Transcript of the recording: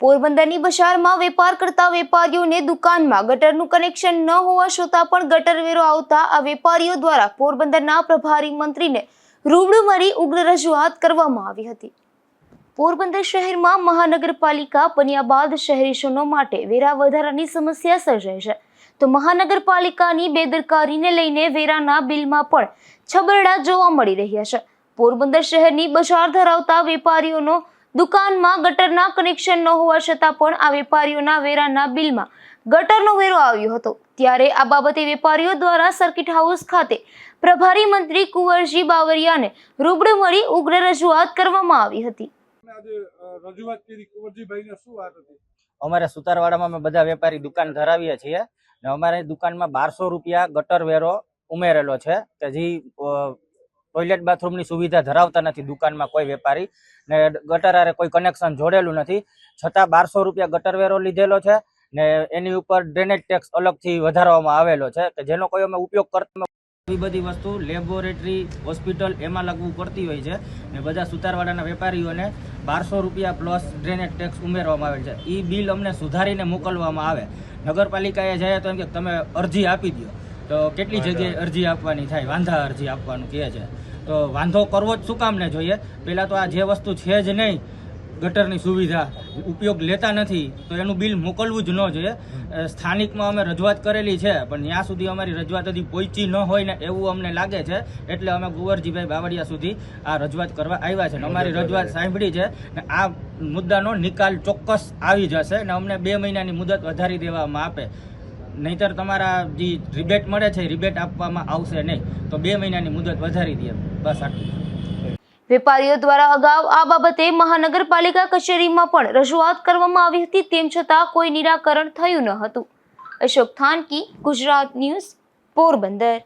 પોરબંદરની બજારમાં વેપાર કરતા વેપારીઓને દુકાનમાં ગટરનું કનેક્શન ન હોવા છતાં પણ ગટર વેરો આવતા આ વેપારીઓ દ્વારા પોરબંદરના પ્રભારી મંત્રીને રૂબરૂ મળી ઉગ્ર રજૂઆત કરવામાં આવી હતી. પોરબંદર શહેરમાં મહાનગરપાલિકા બન્યા બાદ શહેરીજનો માટે વેરા વધારાની સમસ્યા સર્જાઈ છે. તો મહાનગરપાલિકાની બેદરકારીને લઈને વેરાના બિલમાં પણ છબરડા જોવા મળી રહ્યા છે. પોરબંદર શહેરની બજાર ધરાવતા વેપારીઓનો દુકાનમાં ગટરના કનેક્શન ન હોવા છતાં પણ આ વેપારીઓના વેરાના બિલમાં ગટરનો વેરો આવ્યો હતો. ત્યારે આ બાબતે વેપારીઓ દ્વારા સર્કિટ હાઉસ ખાતે પ્રભારી મંત્રી કુંવરજી બાવરિયાને રૂબરૂ મળી ઉગ્ર રજૂઆત કરવામાં આવી હતી. તમે આજે અ, રજૂઆત કરી કુંવરજીભાઈને શું વાત હતી? અમારે સુતારવાડામાં અમે બધા વેપારી દુકાન ધરાવીએ છીએ ને અમારી દુકાનમાં બારસો રૂપિયા ગટર વેરો ઉમેરેલો છે કે જે ટોયલેટ બાથરૂમની સુવિધા ધરાવતા નથી દુકાનમાં કોઈ વેપારી ને ગટર હારે કોઈ કનેક્શન જોડેલું નથી. છતાં બારસો રૂપિયા ગટર વેરો લીધેલો છે ને એની ઉપર ડ્રેનેજ ટેક્સ અલગથી વધારવામાં આવેલો છે કે જેનો કોઈ અમે ઉપયોગ કરતા એવી બધી વસ્તુ લેબોરેટરી હોસ્પિટલ એમાં લાગવું પડતી હોય છે ને બધા સુતારવાડાના વેપારીઓને બારસો રૂપિયા પ્લસ ડ્રેનેજ ટેક્સ ઉમેરવામાં આવેલ છે. એ બિલ અમને સુધારીને મોકલવામાં આવે. નગરપાલિકાએ જાય તો એમ કે તમે અરજી આપી દો તો કેટલી જગ્યાએ અરજી આપવાની થાય? વાંધા અરજી આપવાનું કહે છે. તો વાંધો કરવો જ શું કામને જોઈએ? પહેલાં તો આ જે વસ્તુ છે જ નહીં ગટરની સુવિધા ઉપયોગ લેતા નથી તો એનું બિલ મોકલવું જ ન જોઈએ. સ્થાનિકમાં અમે રજૂઆત કરેલી છે પણ ત્યાં સુધી અમારી રજૂઆત હજી પહોંચી ન હોય ને એવું અમને લાગે છે એટલે અમે ગુવરજીભાઈ બાવળિયા સુધી આ રજૂઆત કરવા આવ્યા છે. અમારી રજૂઆત સાંભળી છે ને આ મુદ્દાનો નિકાલ ચોક્કસ આવી જશે ને અમને બે મહિનાની મુદત વધારી દેવામાં આપે. નહીતર તમારા જે રિબેટ મળે છે રિબેટ આપવામાં આવશે નહીં. તો બે મહિનાની મુદત વધારી દે બસ આટલું. વેપારીઓ દ્વારા અગાઉ આ બાબતે મહાનગરપાલિકા કચેરીમાં પણ રજૂઆત કરવામાં આવી હતી, તેમ છતાં કોઈ નિરાકરણ થયું ન હતું. અશોક થાનકી, ગુજરાત ન્યૂઝ, પોરબંદર.